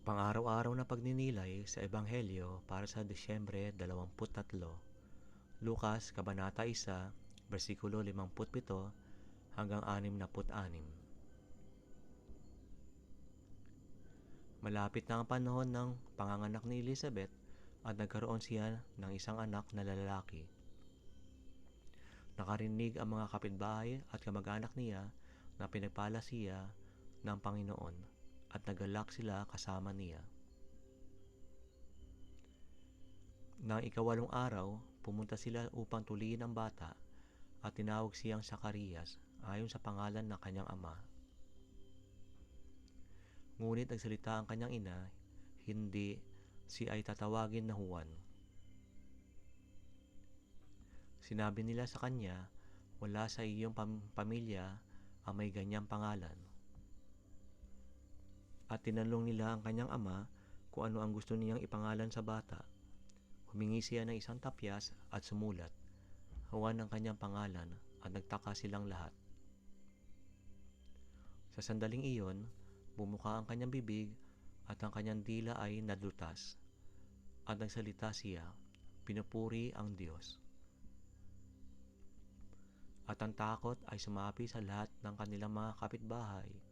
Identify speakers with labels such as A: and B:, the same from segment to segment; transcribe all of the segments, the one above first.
A: Pang-araw-araw na pagninilay sa Ebanghelyo para sa Disyembre 23, Lukas, Kabanata 1, versikulo 57 hanggang 66. Malapit na ang panahon ng panganganak ni Elizabeth at nagkaroon siya ng isang anak na lalaki. Nakarinig ang mga kapitbahay at kamag-anak niya na pinagpala siya ng Panginoon at nagalak sila kasama niya. Nang ikawalong araw, pumunta sila upang tuliin ang bata at tinawag siyang Sakarias ayon sa pangalan ng kanyang ama. Ngunit nagsalita ang kanyang ina, hindi si ay tatawagin na Juan. Sinabi nila sa kanya, wala sa iyong pam- pamilya ang may ganyang pangalan. At tinanong nila ang kanyang ama kung ano ang gusto niyang ipangalan sa bata. Humingi siya ng isang tapyas at sumulat. Juan ang kanyang pangalan at nagtaka silang lahat. Sa sandaling iyon, bumuka ang kanyang bibig at ang kanyang dila ay nadlutas. At nagsalita siya, pinupuri ang Diyos. At ang takot ay sumapi sa lahat ng kanilang mga kapitbahay.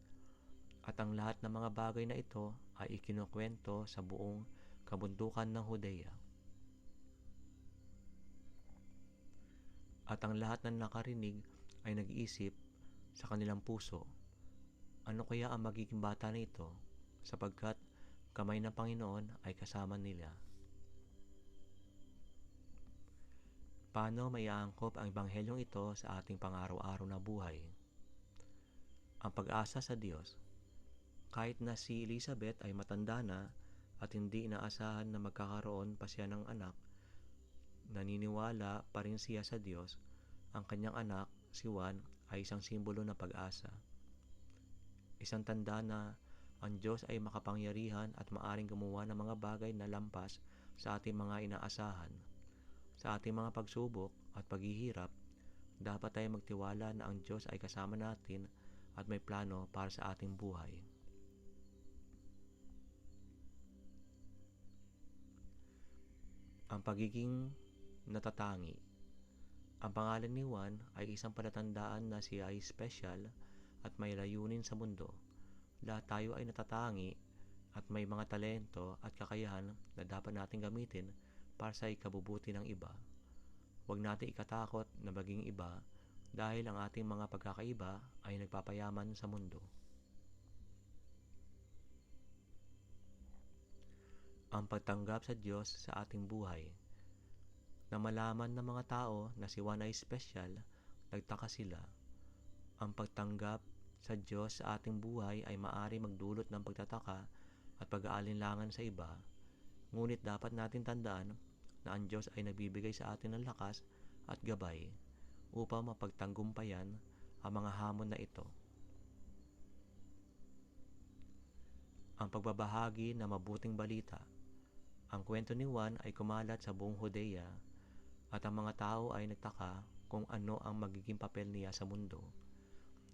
A: At ang lahat ng mga bagay na ito ay ikinukwento sa buong kabundukan ng Hudeya. At ang lahat ng nakarinig ay nag-iisip sa kanilang puso, ano kaya ang magiging bata na ito sapagkat kamay ng Panginoon ay kasama nila. Paano may aangkop ang ebanghelyong ito sa ating pang-araw-araw na buhay? Ang pag-asa sa Diyos. Kahit na si Elizabeth ay matanda na at hindi inaasahan na magkakaroon pa siya ng anak, naniniwala pa rin siya sa Diyos. Ang kanyang anak, si Juan, ay isang simbolo ng pag-asa. Isang tanda na ang Diyos ay makapangyarihan at maaring gumawa ng mga bagay na lampas sa ating mga inaasahan. Sa ating mga pagsubok at paghihirap, dapat tayo magtiwala na ang Diyos ay kasama natin at may plano para sa ating buhay. Ang pagiging natatangi Ang pangalan ni Juan ay isang palatandaan na siya ay special at may layunin sa mundo. Lahat tayo ay natatangi at may mga talento at kakayahan na dapat natin gamitin para sa ikabubuti ng iba. Huwag natin ikatakot na maging iba dahil ang ating mga pagkakaiba ay nagpapayaman sa mundo. Ang pagtanggap sa Diyos sa ating buhay. Na malaman ng mga tao na si Juan ay special, nagtaka sila. Ang pagtanggap sa Diyos sa ating buhay ay maari magdulot ng pagtataka at pag-aalinlangan sa iba, ngunit dapat natin tandaan na ang Diyos ay nagbibigay sa atin ng lakas at gabay upang mapagtanggumpayan ang mga hamon na ito. Ang pagbabahagi na mabuting balita. Ang kwento ni Juan ay kumalat sa buong Hodea at ang mga tao ay nagtaka kung ano ang magiging papel niya sa mundo.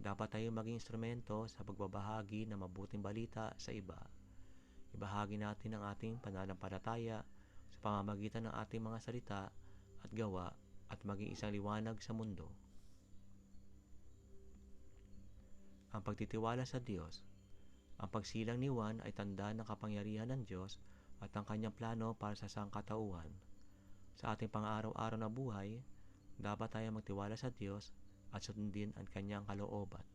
A: Dapat tayo maging instrumento sa pagbabahagi ng mabuting balita sa iba. Ibahagi natin ang ating pananampalataya sa pamamagitan ng ating mga salita at gawa at maging isang liwanag sa mundo. Ang pagtitiwala sa Diyos. Ang pagsilang ni Juan ay tanda ng kapangyarihan ng Diyos at ang kanyang plano para sa sangkatauhan. Sa ating pang-araw-araw na buhay, dapat tayo magtiwala sa Diyos at sundin ang kanyang kalooban.